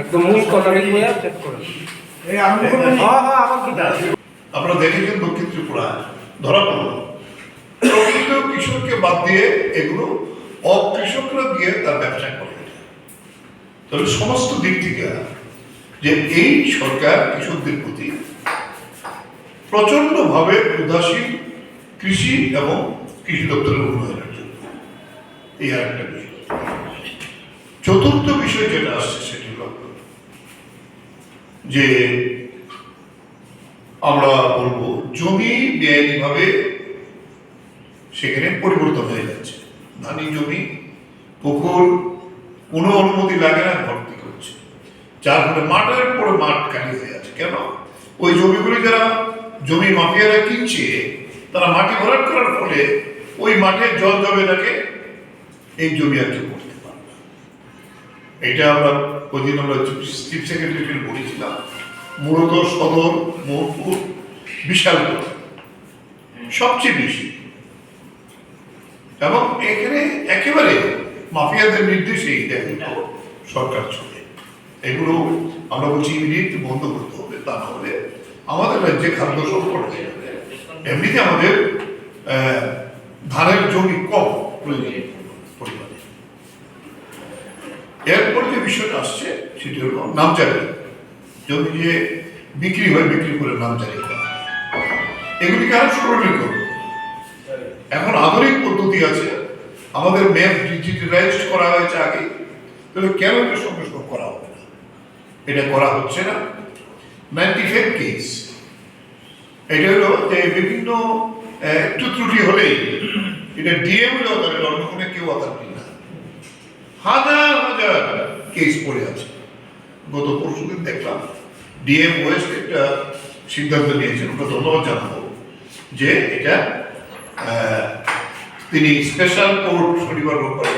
একদম মূল কথা লিখব চেক করে হ্যাঁ হ্যাঁ আমার কি কাজ আপনারা দেখেছেন দক্ষিণ ত্রিপুরা। ধরা পড়ল। প্রকৃত কৃষককে বাদ দিয়ে এগুলো অকৃষকরা দিয়ে তার ব্যবসা করে। তবে সমস্ত দিক থেকে যে এই সরকার কৃষকদের প্রতি প্রচন্ডভাবে উদাসীন কৃষি এবং কৃষি দপ্তরের উন্নয়নের জন্য। এই আর একটা বিষয়। চতুর্থ বিষয় যেটা আসছে সেটি হল যে আমরা বলব, জমি বেআইনিভাবে সেখানে পরিবর্তন হয়ে যাচ্ছে। ধানি জমি, পুকুর, কোনো অনুমতি লাগে না, ভর্তি করছে। যার ফলে মাঠের পরে মাঠ খালি হয়ে আছে। কেন? ওই জমিগুলি যারা জমি মাফিয়ারা কিনছে, তারা মাটি ভরাট করার ফলে ওই মাঠে জল জমে থাকে, এই জমি আর না। এটা আমরা ওই দিন আমরা চিফ সেক্রেটারিকে বলেছিলাম মূলত সদর মোহনপুর বিশালপুর সবচেয়ে বেশি। এবং এখানে একেবারে মাফিয়াদের নির্দেশে এই সরকার চলে। এগুলো আমরা বলছি ইমিডিয়েট বন্ধ করতে হবে, তা না হলে আমাদের রাজ্যে খাদ্য সংকট হয়ে যাবে। এমনিতে আমাদের ধানের জমি কম। প্রয়োজন এরপর যে বিষয়টা আসছে, সেটি হলো নামজারি জমি যে বিক্রি হয়, বিক্রি করে নামজারি করা। এগুলিকে আরও সরলীকরণ করব এখন আধুনিক পদ্ধতি আছে। আমাদের ম্যাপ ডিজিটালাইজড করা হয়েছে আগে। তাহলে কেন এটা সঙ্গে করা হবে না? এটা করা হচ্ছে না। নাইনটি ফাইভ কেস এটা হলো যে বিভিন্ন একটু ত্রুটি হলেই এটা ডিএম হলে অথরিটি অন্য কোনো কেউ অথরিটি না হাজার কেস পড়ে আছে? গত পরশুদিন দেখলাম ডিএম ওয়েস্ট একটা সিদ্ধান্ত নিয়েছেন, ওটা ধন্যবাদ জানাব, যে এটা তিনি স্পেশাল কোর্ট শনিবার রোববার